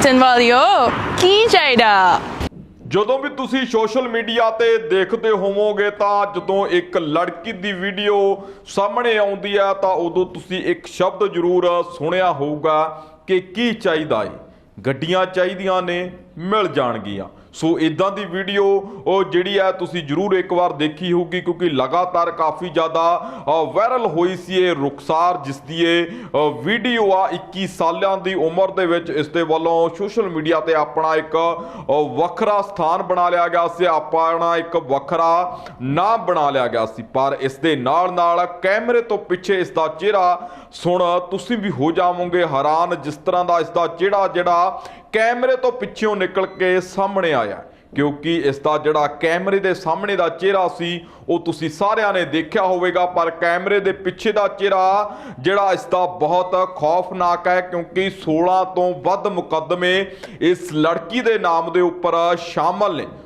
Content ਵਾਲਿਓ ਕੀ ਚਾਹੀਦਾ? ਜਦੋਂ ਵੀ ਤੁਸੀਂ ਸੋਸ਼ਲ ਮੀਡੀਆ ਤੇ ਦੇਖਦੇ ਹੋਵੋਗੇ ਤਾਂ ਜਦੋਂ ਇੱਕ ਲੜਕੀ ਦੀ ਵੀਡੀਓ ਸਾਹਮਣੇ ਆਉਂਦੀ ਹੈ ਤਾਂ ਉਦੋਂ ਤੁਸੀਂ ਇੱਕ ਸ਼ਬਦ ਜ਼ਰੂਰ ਸੁਣਿਆ ਹੋਊਗਾ ਕਿ ਕੀ ਚਾਹੀਦਾ ਏ? ਗੱਡੀਆਂ ਚਾਹੀਦੀਆਂ ਨੇ ਮਿਲ ਜਾਣਗੀਆਂ। ਸੋ ਇਦਾਂ ਦੀ ਵੀਡੀਓ ਉਹ ਜਿਹੜੀ ਹੈ ਤੁਸੀਂ ਜ਼ਰੂਰ ਇੱਕ ਵਾਰ ਦੇਖੀ ਹੋਊਗੀ ਕਿਉਂਕਿ ਲਗਾਤਾਰ ਕਾਫੀ ਜ਼ਿਆਦਾ ਵਾਇਰਲ ਹੋਈ ਸੀ ਇਹ ਰੁਖਸਾਰ, ਜਿਸ ਦੀ ਇਹ ਵੀਡੀਓ ਆ 21 ਸਾਲਾਂ ਦੀ ਉਮਰ ਦੇ ਵਿੱਚ ਇਸ ਦੇ ਵੱਲੋਂ ਸੋਸ਼ਲ ਮੀਡੀਆ ਤੇ ਆਪਣਾ ਇੱਕ ਵੱਖਰਾ ਸਥਾਨ ਬਣਾ ਲਿਆ ਗਿਆ ਸੀ, ਆਪਣਾ ਇੱਕ ਵੱਖਰਾ ਨਾਮ ਬਣਾ ਲਿਆ ਗਿਆ ਸੀ। ਪਰ ਇਸ ਦੇ ਨਾਲ ਨਾਲ ਕੈਮਰੇ ਤੋਂ ਪਿੱਛੇ ਇਸ ਦਾ ਚਿਹਰਾ, ਸੁਣ ਤੁਸੀਂ ਵੀ ਹੋ ਜਾਵੋਗੇ ਹੈਰਾਨ, ਜਿਸ ਤਰ੍ਹਾਂ ਦਾ ਇਸ ਦਾ ਚਿਹਰਾ ਜਿਹੜਾ ਕੈਮਰੇ ਤੋਂ ਪਿੱਛੋਂ ਨਿਕਲ ਕੇ ਸਾਹਮਣੇ ਆਇਆ ਕਿਉਂਕਿ ਇਸ ਦਾ ਜਿਹੜਾ ਕੈਮਰੇ ਦੇ ਸਾਹਮਣੇ ਦਾ ਚਿਹਰਾ ਸੀ, ਉਹ ਤੁਸੀਂ ਸਾਰਿਆਂ ਨੇ ਦੇਖਿਆ ਹੋਵੇਗਾ, ਪਰ ਕੈਮਰੇ ਦੇ ਪਿੱਛੇ ਦਾ ਚਿਹਰਾ ਜਿਹੜਾ ਇਸ ਦਾ ਬਹੁਤ ਖੌਫਨਾਕ ਹੈ, ਕਿਉਂਕਿ 16 ਤੋਂ ਵੱਧ ਮੁਕੱਦਮੇ ਇਸ ਲੜਕੀ ਦੇ ਨਾਮ ਦੇ ਉੱਪਰ ਸ਼ਾਮਲ ਨੇ।